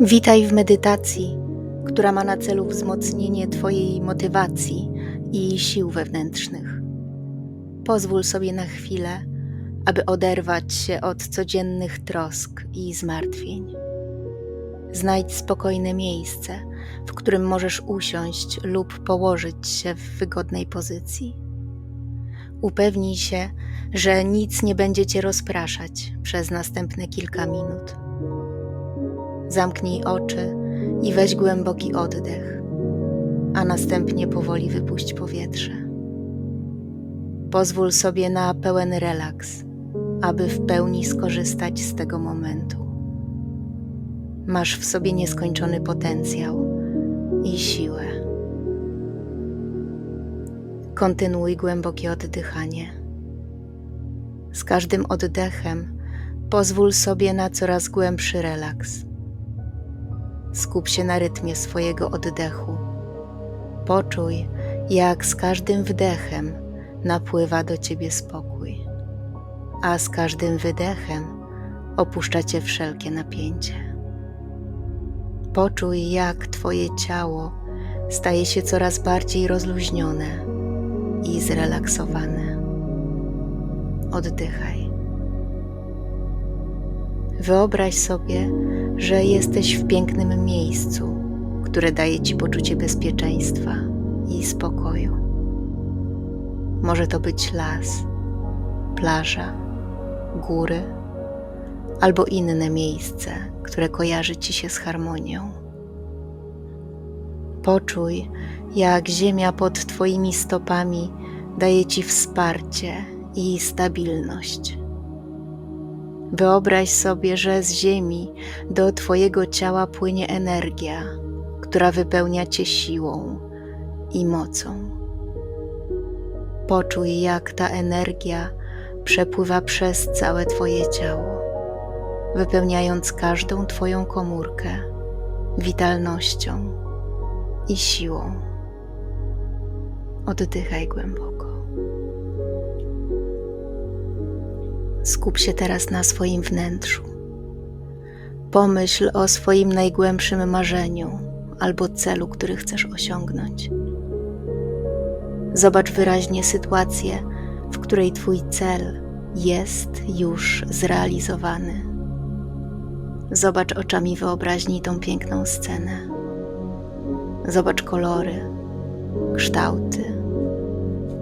Witaj w medytacji, która ma na celu wzmocnienie Twojej motywacji i sił wewnętrznych. Pozwól sobie na chwilę, aby oderwać się od codziennych trosk i zmartwień. Znajdź spokojne miejsce, w którym możesz usiąść lub położyć się w wygodnej pozycji. Upewnij się, że nic nie będzie Cię rozpraszać przez następne kilka minut. Zamknij oczy i weź głęboki oddech, a następnie powoli wypuść powietrze. Pozwól sobie na pełen relaks, aby w pełni skorzystać z tego momentu. Masz w sobie nieskończony potencjał i siłę. Kontynuuj głębokie oddychanie. Z każdym oddechem pozwól sobie na coraz głębszy relaks. Skup się na rytmie swojego oddechu. Poczuj, jak z każdym wdechem napływa do ciebie spokój, a z każdym wydechem opuszcza cię wszelkie napięcie. Poczuj, jak twoje ciało staje się coraz bardziej rozluźnione i zrelaksowane. Oddychaj. Wyobraź sobie, że jesteś w pięknym miejscu, które daje ci poczucie bezpieczeństwa i spokoju. Może to być las, plaża, góry albo inne miejsce, które kojarzy ci się z harmonią. Poczuj, jak ziemia pod Twoimi stopami daje Ci wsparcie i stabilność. Wyobraź sobie, że z ziemi do Twojego ciała płynie energia, która wypełnia Cię siłą i mocą. Poczuj, jak ta energia przepływa przez całe Twoje ciało, wypełniając każdą Twoją komórkę witalnością i siłą. Oddychaj głęboko. Skup się teraz na swoim wnętrzu. Pomyśl o swoim najgłębszym marzeniu albo celu, który chcesz osiągnąć. Zobacz wyraźnie sytuację, w której Twój cel jest już zrealizowany. Zobacz oczami wyobraźni tą piękną scenę. Zobacz kolory, kształty,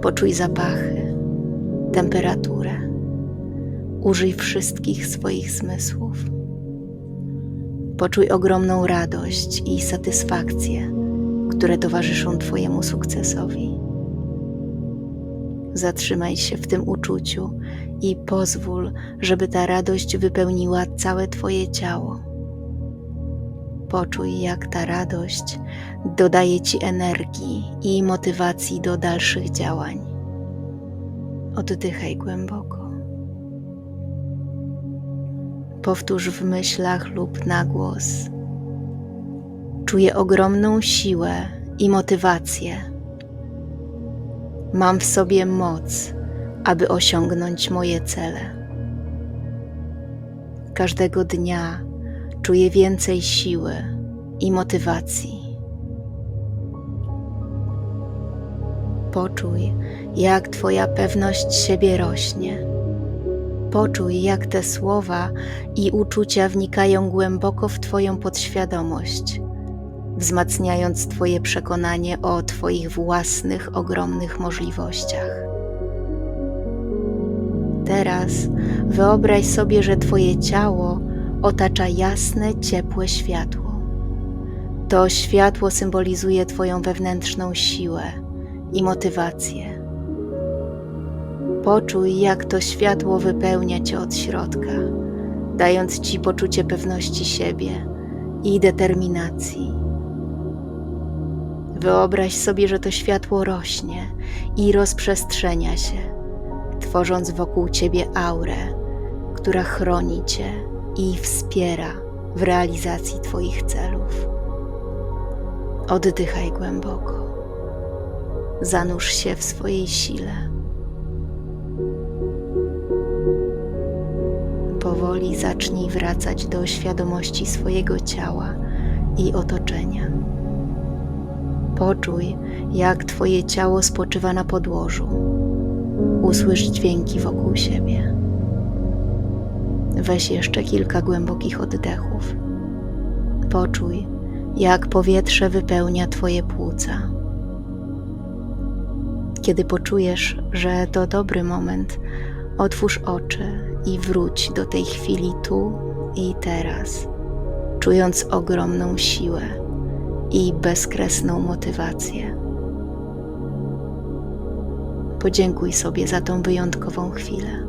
poczuj zapachy, temperaturę Użyj wszystkich swoich zmysłów. Poczuj ogromną radość i satysfakcję, które towarzyszą Twojemu sukcesowi. Zatrzymaj się w tym uczuciu i pozwól, żeby ta radość wypełniła całe Twoje ciało. Poczuj, jak ta radość dodaje Ci energii i motywacji do dalszych działań. Oddychaj głęboko. Powtórz w myślach lub na głos. Czuję ogromną siłę i motywację. Mam w sobie moc, aby osiągnąć moje cele. Każdego dnia czuję więcej siły i motywacji. Poczuj, jak Twoja pewność siebie rośnie Poczuj, jak te słowa i uczucia wnikają głęboko w Twoją podświadomość, wzmacniając Twoje przekonanie o Twoich własnych ogromnych możliwościach. Teraz wyobraź sobie, że Twoje ciało otacza jasne, ciepłe światło. To światło symbolizuje Twoją wewnętrzną siłę i motywację Poczuj, jak to światło wypełnia cię od środka, dając ci poczucie pewności siebie i determinacji. Wyobraź sobie, że to światło rośnie i rozprzestrzenia się, tworząc wokół ciebie aurę, która chroni cię i wspiera w realizacji Twoich celów. Oddychaj głęboko. Zanurz się w swojej sile powoli zacznij wracać do świadomości swojego ciała i otoczenia. Poczuj, jak Twoje ciało spoczywa na podłożu. Usłysz dźwięki wokół siebie. Weź jeszcze kilka głębokich oddechów. Poczuj, jak powietrze wypełnia Twoje płuca. Kiedy poczujesz, że to dobry moment, otwórz oczy i wróć do tej chwili tu i teraz, czując ogromną siłę i bezkresną motywację. Podziękuj sobie za tą wyjątkową chwilę.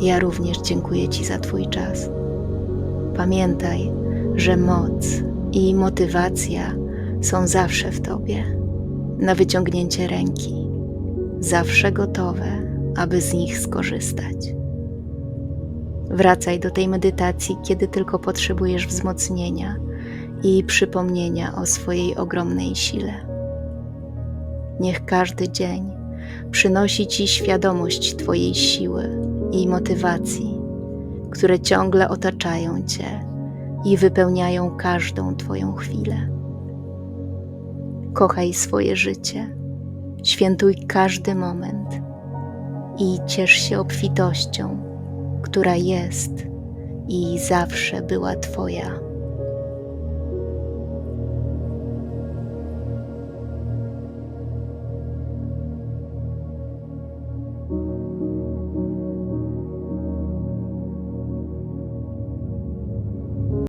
Ja również dziękuję Ci za Twój czas. Pamiętaj, że moc i motywacja są zawsze w Tobie, na wyciągnięcie ręki, zawsze gotowe, aby z nich skorzystać. Wracaj do tej medytacji, kiedy tylko potrzebujesz wzmocnienia i przypomnienia o swojej ogromnej sile. Niech każdy dzień przynosi Ci świadomość Twojej siły i motywacji, które ciągle otaczają Cię i wypełniają każdą Twoją chwilę. Kochaj swoje życie, świętuj każdy moment i ciesz się obfitością, która jest i zawsze była Twoja.